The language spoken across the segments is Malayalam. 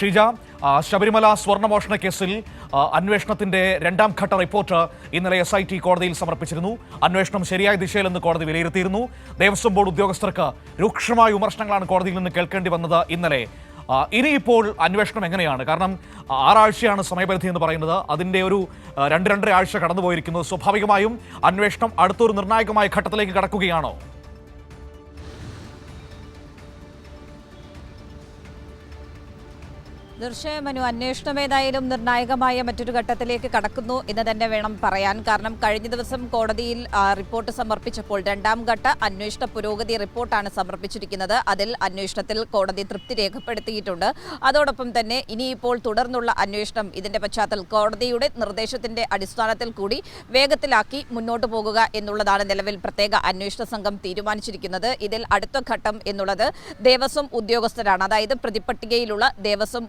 ഷീജ ശബരിമല സ്വർണമോഷണ കേസിൽ അന്വേഷണത്തിന്റെ രണ്ടാം ഘട്ട റിപ്പോർട്ട് ഇന്നലെ എസ് ഐ ടി കോടതിയിൽ സമർപ്പിച്ചിരുന്നു. അന്വേഷണം ശരിയായ ദിശയിലെന്ന് കോടതി വിലയിരുത്തിയിരുന്നു. ദേവസ്വം ബോർഡ് ഉദ്യോഗസ്ഥർക്ക് രൂക്ഷമായ വിമർശനങ്ങളാണ് കോടതിയിൽ നിന്ന് കേൾക്കേണ്ടി വന്നത് ഇന്നലെ. ഇനിയിപ്പോൾ അന്വേഷണം എങ്ങനെയാണ്? കാരണം ആറാഴ്ചയാണ് സമയപരിധി എന്ന് പറയുന്നത്. അതിന്റെ ഒരു രണ്ട് രണ്ടര ആഴ്ച കടന്നുപോയിരിക്കുന്നത് സ്വാഭാവികമായും അന്വേഷണം അടുത്തൊരു നിർണായകമായ ഘട്ടത്തിലേക്ക് കടക്കുകയാണോ? തീർച്ചയായും മനു. അന്വേഷണം ഏതായാലും നിർണായകമായ മറ്റൊരു ഘട്ടത്തിലേക്ക് കടക്കുന്നു. എന്ന് തന്നെ വേണം പറയാൻ. കാരണം കഴിഞ്ഞ ദിവസം കോടതിയിൽ റിപ്പോർട്ട് സമർപ്പിച്ചപ്പോൾ രണ്ടാം ഘട്ട അന്വേഷണ പുരോഗതി റിപ്പോർട്ടാണ് സമർപ്പിച്ചിരിക്കുന്നത്. അതിൽ അന്വേഷണത്തിൽ കോടതി തൃപ്തി രേഖപ്പെടുത്തിയിട്ടുണ്ട്. അതോടൊപ്പം തന്നെ ഇനിയിപ്പോൾ തുടർന്നുള്ള അന്വേഷണം ഇതിന്റെ പശ്ചാത്തലത്തിൽ കോടതിയുടെ നിർദ്ദേശത്തിന്റെ അടിസ്ഥാനത്തിൽ കൂടി വേഗത്തിലാക്കി മുന്നോട്ട് പോകുക എന്നുള്ളതാണ് നിലവിൽ പ്രത്യേക അന്വേഷണ സംഘം തീരുമാനിച്ചിരിക്കുന്നത്. ഇതിൽ അടുത്ത ഘട്ടം എന്നുള്ളത് ദേവസ്വം ഉദ്യോഗസ്ഥരാണ്. അതായത് പ്രതിപട്ടികയിലുള്ള ദേവസ്വം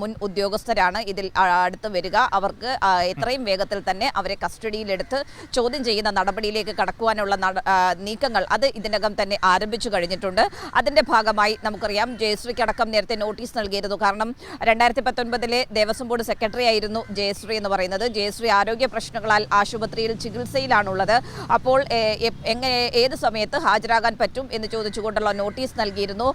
മുൻ ഉദ്യോഗസ്ഥരാണ് ഇതിൽ അടുത്ത് വരിക. അവർക്ക് എത്രയും വേഗത്തിൽ തന്നെ അവരെ കസ്റ്റഡിയിലെടുത്ത് ചോദ്യം ചെയ്യുന്ന നടപടിയിലേക്ക് കടക്കുവാനുള്ള നീക്കങ്ങൾ അത് ഇതിനകം തന്നെ ആരംഭിച്ചു കഴിഞ്ഞിട്ടുണ്ട്. അതിന്റെ ഭാഗമായി നമുക്കറിയാം ജയശ്രീക്ക് അടക്കം നേരത്തെ നോട്ടീസ് നൽകിയിരുന്നു. കാരണം രണ്ടായിരത്തി പത്തൊൻപതിലെ ദേവസ്വം ബോർഡ് സെക്രട്ടറി ആയിരുന്നു ജയശ്രീ എന്ന് പറയുന്നത്. ജയശ്രീ ആരോഗ്യ പ്രശ്നങ്ങളാൽ ആശുപത്രിയിൽ ചികിത്സയിലാണുള്ളത്. അപ്പോൾ എങ്ങനെ ഏത് സമയത്ത് ഹാജരാകാൻ പറ്റും എന്ന് ചോദിച്ചുകൊണ്ടുള്ള നോട്ടീസ് നൽകിയിരുന്നു.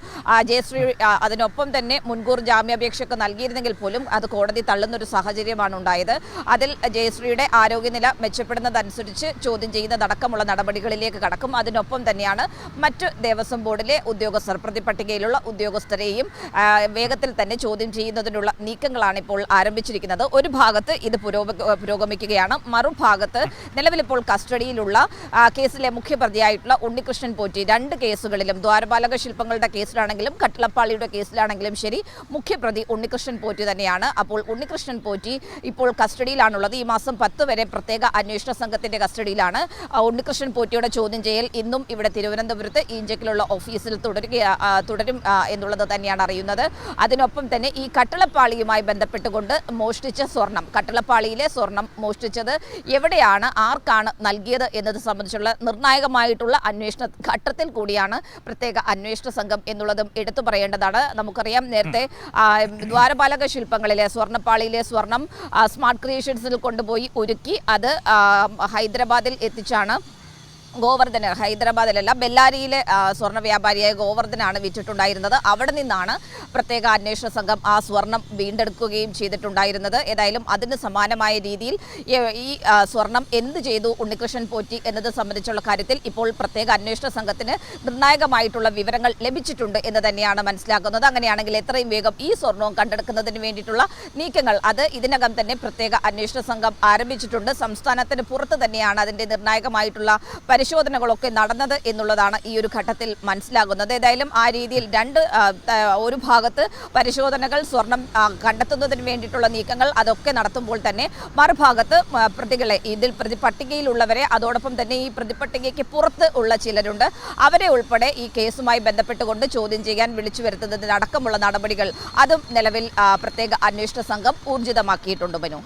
ജയശ്രീ അതിനൊപ്പം തന്നെ മുൻകൂർ ജാമ്യാപേക്ഷയൊക്കെ നൽകിയിരുന്നെങ്കിൽ പോലും അത് കോടതി തള്ളുന്ന ഒരു സാഹചര്യമാണ് ഉണ്ടായത്. അതിൽ ജയശ്രീയുടെ ആരോഗ്യനില മെച്ചപ്പെടുന്നതനുസരിച്ച് ചോദ്യം ചെയ്യുന്നതടക്കമുള്ള നടപടികളിലേക്ക് കടക്കും. അതിനൊപ്പം തന്നെയാണ് മറ്റ് ദേവസ്വം ബോർഡിലെ ഉദ്യോഗസ്ഥർ പ്രതിപട്ടികയിലുള്ള ഉദ്യോഗസ്ഥരെയും വേഗത്തിൽ തന്നെ ചോദ്യം ചെയ്യുന്നതിനുള്ള നീക്കങ്ങളാണ് ഇപ്പോൾ ആരംഭിച്ചിരിക്കുന്നത്. ഒരു ഭാഗത്ത് ഇത് പുരോഗ- പുരോഗമിക്കുകയാണ്. മറുഭാഗത്ത് നിലവിലിപ്പോൾ കസ്റ്റഡിയിലുള്ള കേസിലെ മുഖ്യപ്രതിയായിട്ടുള്ള ഉണ്ണികൃഷ്ണൻ പോറ്റി രണ്ട് കേസുകളിലും ദ്വാരപാലക ശില്പങ്ങളുടെ കേസിലാണെങ്കിലും കട്ടിളപ്പാളിയുടെ കേസിലാണെങ്കിലും ശരി മുഖ്യപ്രതി ഉണ്ണികൃഷ്ണൻ പോറ്റി തന്നെയാണ്. അപ്പോൾ ഉണ്ണികൃഷ്ണൻ പോറ്റി ഇപ്പോൾ കസ്റ്റഡിയിലാണുള്ളത്. ഈ മാസം പത്ത് വരെ പ്രത്യേക അന്വേഷണ സംഘത്തിന്റെ കസ്റ്റഡിയിലാണ്. ഉണ്ണികൃഷ്ണൻ പോറ്റിയുടെ ചോദ്യം ചെയ്യൽ ഇന്നും ഇവിടെ തിരുവനന്തപുരത്ത് ഈഞ്ചക്കിലുള്ള ഓഫീസിൽ തുടരുക തുടരും എന്നുള്ളത് തന്നെയാണ് അറിയുന്നത്. അതിനൊപ്പം തന്നെ ഈ കട്ടളപ്പാളിയുമായി ബന്ധപ്പെട്ടുകൊണ്ട് മോഷ്ടിച്ച സ്വർണം കട്ടളപ്പാളിയിലെ സ്വർണം മോഷ്ടിച്ചത് എവിടെയാണ് ആർക്കാണ് നൽകിയത് എന്നത് സംബന്ധിച്ചുള്ള നിർണായകമായിട്ടുള്ള അന്വേഷണ ഘട്ടത്തിൽ കൂടിയാണ് പ്രത്യേക അന്വേഷണ സംഘം എന്നുള്ളതും എടുത്തു പറയേണ്ടതാണ്. നമുക്കറിയാം നേരത്തെ ദ്വാരപാലക ശില്പങ്ങളിലെ സ്വർണപ്പാളിയിലെ സ്വർണം സ്മാർട്ട് ക്രിയേഷൻസിൽ കൊണ്ടുപോയി ഒരുക്കി. അത് ഹൈദരാബാദിൽ എത്തിച്ചാണ്. ഗോവർദ്ധന് ഹൈദരാബാദിലല്ല ബെല്ലാരിയിലെ സ്വർണ വ്യാപാരിയായ ഗോവർദ്ധനാണ് വിറ്റിട്ടുണ്ടായിരുന്നത്. അവിടെ നിന്നാണ് പ്രത്യേക അന്വേഷണ സംഘം ആ സ്വർണം വീണ്ടെടുക്കുകയും ചെയ്തിട്ടുണ്ടായിരുന്നത്. ഏതായാലും അതിന് സമാനമായ രീതിയിൽ ഈ- സ്വർണം എന്ത് ചെയ്തു ഉണ്ണികൃഷ്ണൻ പോറ്റി എന്നത് സംബന്ധിച്ചുള്ള കാര്യത്തിൽ ഇപ്പോൾ പ്രത്യേക അന്വേഷണ സംഘത്തിന് നിർണായകമായിട്ടുള്ള വിവരങ്ങൾ ലഭിച്ചിട്ടുണ്ട് എന്ന് തന്നെയാണ് മനസ്സിലാക്കുന്നത്. അങ്ങനെയാണെങ്കിൽ എത്രയും വേഗം ഈ സ്വർണവും കണ്ടെടുക്കുന്നതിന് വേണ്ടിയിട്ടുള്ള നീക്കങ്ങൾ അത് ഇതിനകം തന്നെ പ്രത്യേക അന്വേഷണ സംഘം ആരംഭിച്ചിട്ടുണ്ട്. സംസ്ഥാനത്തിന് പുറത്ത് തന്നെയാണ് അതിന്റെ നിർണായകമായിട്ടുള്ള പരിശോധനകളൊക്കെ നടന്നത് എന്നുള്ളതാണ് ഈ ഒരു ഘട്ടത്തിൽ മനസ്സിലാകുന്നത്. ഏതായാലും ആ രീതിയിൽ രണ്ട് ഒരു ഭാഗത്ത് പരിശോധനകൾ സ്വർണം കണ്ടെത്തുന്നതിന് വേണ്ടിയിട്ടുള്ള നീക്കങ്ങൾ അതൊക്കെ നടത്തുമ്പോൾ തന്നെ മറുഭാഗത്ത് പ്രതികളെ ഇതിൽ പ്രതി പട്ടികയിലുള്ളവരെ അതോടൊപ്പം തന്നെ ഈ പ്രതിപട്ടികയ്ക്ക് പുറത്ത് ഉള്ള ചിലരുണ്ട്. അവരെ ഉൾപ്പെടെ ഈ കേസുമായി ബന്ധപ്പെട്ടുകൊണ്ട് ചോദ്യം ചെയ്യാൻ വിളിച്ചു വരുത്തുന്നതിനടക്കമുള്ള നടപടികൾ അതും നിലവിൽ പ്രത്യേക അന്വേഷണ സംഘം ഊർജിതമാക്കിയിട്ടുണ്ട് മനു